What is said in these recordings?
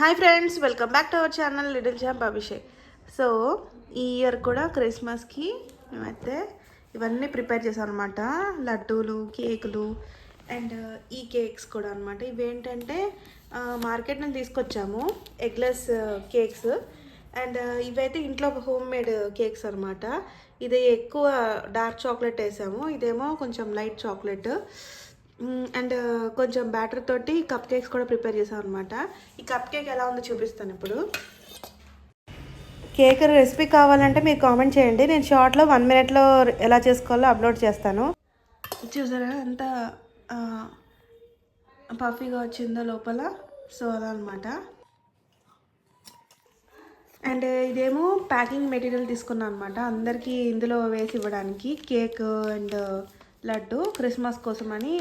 Hi friends welcome back to our channel little champ Abhishek. So ఈ year కూడా క్రిస్మస్కి మేమైతే ఇవన్నీ ప్రిపేర్ చేసాం అనమాట లడ్డూలు కేకులు అండ్ ఈ కేక్స్ కూడా అనమాట ఇవేంటంటే మార్కెట్ నుంచి తీసుకొచ్చాము ఎగ్లెస్ కేక్స్. అండ్ ఇవైతే ఇంట్లో హోమ్ మేడ్ కేక్స్ అనమాట ఇది ఎక్కువ డార్క్ చాక్లెట్ వేసాము. ఇదేమో కొంచెం లైట్ చాక్లెట్. అండ్ కొంచెం బ్యాటర్ తోటి కప్ కేక్స్ కూడా ప్రిపేర్ చేసాం అనమాట ఈ కప్ కేక్ ఎలా ఉందో చూపిస్తాను ఇప్పుడు. కేక్ రెసిపీ కావాలంటే మీరు కామెంట్ చేయండి. నేను షార్ట్లో వన్ మినిట్లో ఎలా చేసుకోవాలో అప్లోడ్ చేస్తాను. చూసారా? ఎంత పఫీగా వచ్చిందో లోపల. సో అలా అనమాట అండ్ ఇదేమో ప్యాకింగ్ మెటీరియల్ తీసుకున్నాను అనమాట అందరికీ ఇందులో వేసి ఇవ్వడానికి. కేక్ అండ్ లడ్డు క్రిస్మస్ కోసమని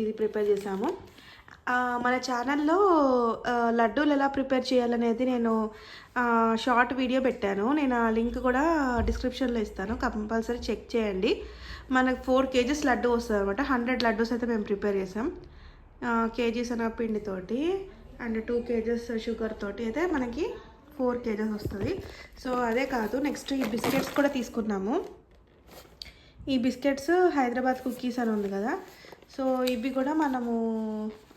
ఇది ప్రిపేర్ చేసాము మన ఛానల్లో లడ్డూలు ఎలా ప్రిపేర్ చేయాలనేది నేను షార్ట్ వీడియో పెట్టాను. నేను ఆ లింక్ కూడా డిస్క్రిప్షన్లో ఇస్తాను. కంపల్సరీ చెక్ చేయండి. మనకు ఫోర్ కేజీస్ లడ్డు వస్తుంది అనమాట హండ్రెడ్ లడ్డూస్ అయితే మేము ప్రిపేర్ చేసాం కేజీ శనగపిండితోటి అండ్ టూ కేజెస్ షుగర్ తోటి అయితే మనకి ఫోర్ కేజెస్ వస్తుంది. సో అదే కాదు నెక్స్ట్ ఈ బిస్కెట్స్ కూడా తీసుకున్నాము. ఈ బిస్కెట్స్ హైదరాబాద్ కుకీస్ అని ఉంది కదా. సో ఇవి కూడా మనము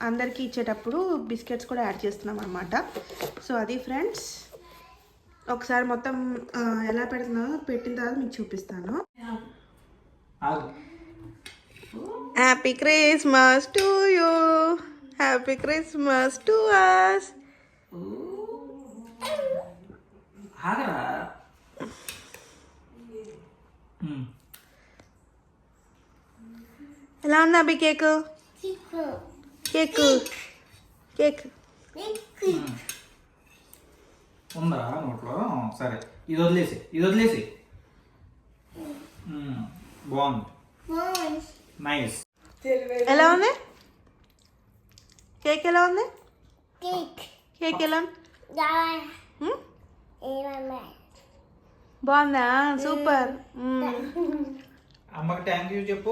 అందరికీ ఇచ్చేటప్పుడు బిస్కెట్స్ కూడా యాడ్ చేస్తున్నాం అనమాట సో అది ఫ్రెండ్స్ ఒకసారి మొత్తం ఎలా పెడుతున్నానో పెట్టిన తర్వాత మీకు చూపిస్తాను. Happy Christmas to you happy Christmas to us ఎలా ఉంది Abhi cake? Cake. Cake. Um. ఉందా నోట్లో? సరే. ఇది వదిలేసి ఇది వదిలేసి. ఉమ్. బాగుంది. నైస్ ఎలా ఉంది? కేక్ ఎలా ఉంది? కేక్ ఎలా ఉంది? హ్మ్? బాగుందా? సూపర్. మ్మ్. అమ్మకి థ్యాంక్ యూ చెప్పు.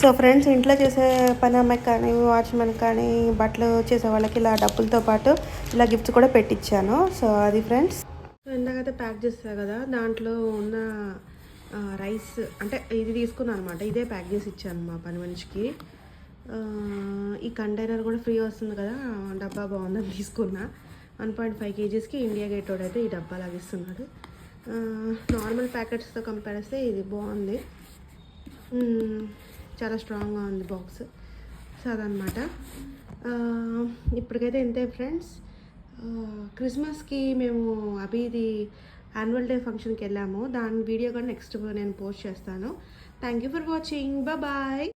సో ఫ్రెండ్స్ ఇంట్లో చేసే పని అమ్మాయికి కానీ వాచ్మెన్ కానీ బట్టలు చేసే వాళ్ళకి ఇలా డబ్బులతో పాటు ఇలా గిఫ్ట్స్ కూడా పెట్టించాను సో అది ఫ్రెండ్స్. ఇందాకైతే ప్యాక్ చేస్తా కదా దాంట్లో ఉన్న రైస్ అంటే ఇది తీసుకున్నాను అనమాట ఇదే ప్యాక్ చేసి ఇచ్చాను మా పని మనిషికి. ఈ కంటైనర్ కూడా ఫ్రీ వస్తుంది కదా డబ్బా బాగుందని తీసుకున్నా. వన్ పాయింట్ ఫైవ్ కేజీస్కి ఇండియా గేట్ వాడు అయితే ఈ డబ్బా లాగిస్తున్నాడు నార్మల్ ప్యాకెట్స్తో కంపేర్ చేస్తే ఇది బాగుంది. చాలా స్ట్రాంగ్గా ఉంది బాక్స్. సో అదనమాట ఇప్పటికైతే ఇంతే ఫ్రెండ్స్. క్రిస్మస్కి మేము అభిది యాన్యువల్ డే ఫంక్షన్కి వెళ్ళాము. దాని వీడియో కూడా నెక్స్ట్ నేను పోస్ట్ చేస్తాను. Thank you for watching. Bye.